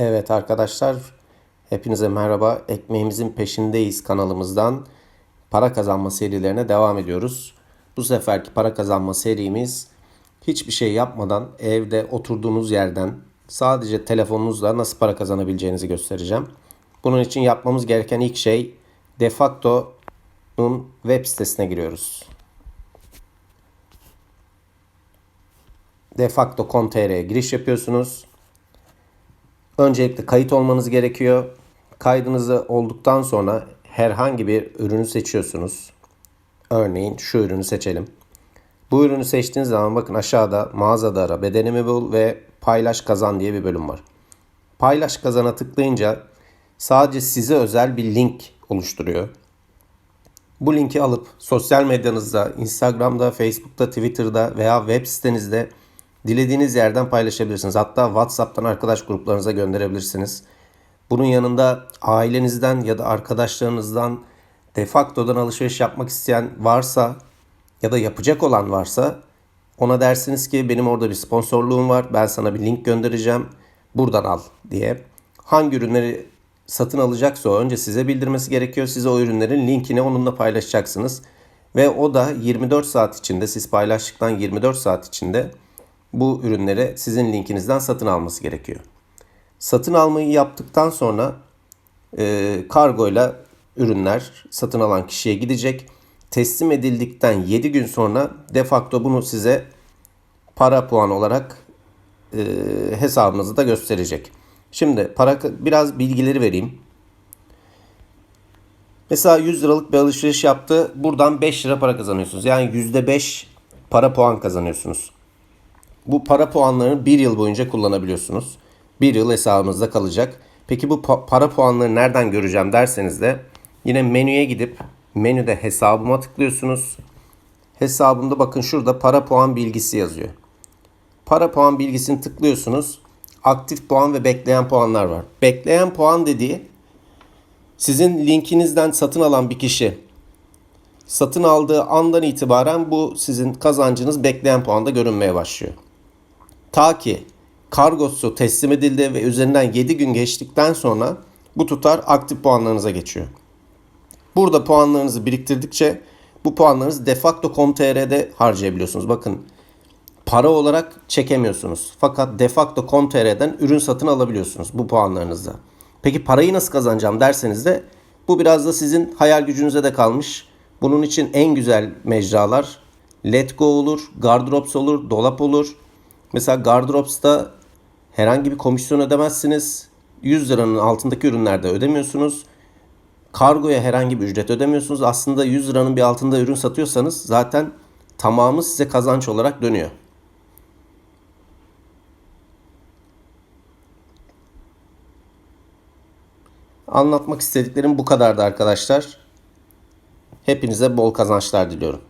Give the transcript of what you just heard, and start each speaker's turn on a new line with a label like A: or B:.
A: Evet arkadaşlar, hepinize merhaba. Ekmeğimizin peşindeyiz kanalımızdan. Para kazanma serilerine devam ediyoruz. Bu seferki para kazanma serimiz hiçbir şey yapmadan evde oturduğunuz yerden sadece telefonunuzla nasıl para kazanabileceğinizi göstereceğim. Bunun için yapmamız gereken ilk şey Defacto'nun web sitesine giriyoruz. Defacto.com.tr'ye giriş yapıyorsunuz. Öncelikle kayıt olmanız gerekiyor. Kaydınızı olduktan sonra herhangi bir ürünü seçiyorsunuz. Örneğin şu ürünü seçelim. Bu ürünü seçtiğiniz zaman bakın aşağıda mağazada ara, bedenimi bul ve paylaş kazan diye bir bölüm var. Paylaş kazana tıklayınca sadece size özel bir link oluşturuyor. Bu linki alıp sosyal medyanızda, Instagram'da, Facebook'ta, Twitter'da veya web sitenizde dilediğiniz yerden paylaşabilirsiniz. Hatta WhatsApp'tan arkadaş gruplarınıza gönderebilirsiniz. Bunun yanında ailenizden ya da arkadaşlarınızdan defaktodan alışveriş yapmak isteyen varsa ya da yapacak olan varsa ona dersiniz ki benim orada bir sponsorluğum var. Ben sana bir link göndereceğim. Buradan al diye. Hangi ürünleri satın alacaksa önce size bildirmesi gerekiyor. Size o ürünlerin linkini onunla paylaşacaksınız. Ve o da 24 saat içinde siz paylaştıktan 24 saat içinde bu ürünleri sizin linkinizden satın alması gerekiyor. Satın almayı yaptıktan sonra e, kargoyla ürünler satın alan kişiye gidecek. Teslim edildikten 7 gün sonra de facto bunu size para puan olarak e, hesabınızı da gösterecek. Şimdi para biraz bilgileri vereyim. Mesela 100 liralık bir alışveriş yaptı. Buradan 5 lira para kazanıyorsunuz. Yani %5 para puan kazanıyorsunuz. Bu para puanlarını bir yıl boyunca kullanabiliyorsunuz. Bir yıl hesabınızda kalacak. Peki bu pa- para puanları nereden göreceğim derseniz de yine menüye gidip menüde hesabıma tıklıyorsunuz. Hesabımda bakın şurada para puan bilgisi yazıyor. Para puan bilgisini tıklıyorsunuz. Aktif puan ve bekleyen puanlar var. Bekleyen puan dediği sizin linkinizden satın alan bir kişi satın aldığı andan itibaren bu sizin kazancınız bekleyen puanda görünmeye başlıyor. Ta ki kargosu teslim edildi ve üzerinden 7 gün geçtikten sonra bu tutar aktif puanlarınıza geçiyor. Burada puanlarınızı biriktirdikçe bu puanlarınızı defacto.com.tr'de harcayabiliyorsunuz. Bakın para olarak çekemiyorsunuz. Fakat defacto.com.tr'den ürün satın alabiliyorsunuz bu puanlarınızla. Peki parayı nasıl kazanacağım derseniz de bu biraz da sizin hayal gücünüze de kalmış. Bunun için en güzel mecralar Letgo olur, Gardrops olur, Dolap olur. Mesela Gardrops'ta herhangi bir komisyon ödemezsiniz. 100 liranın altındaki ürünlerde ödemiyorsunuz. Kargoya herhangi bir ücret ödemiyorsunuz. Aslında 100 liranın bir altında ürün satıyorsanız zaten tamamı size kazanç olarak dönüyor. Anlatmak istediklerim bu kadardı arkadaşlar. Hepinize bol kazançlar diliyorum.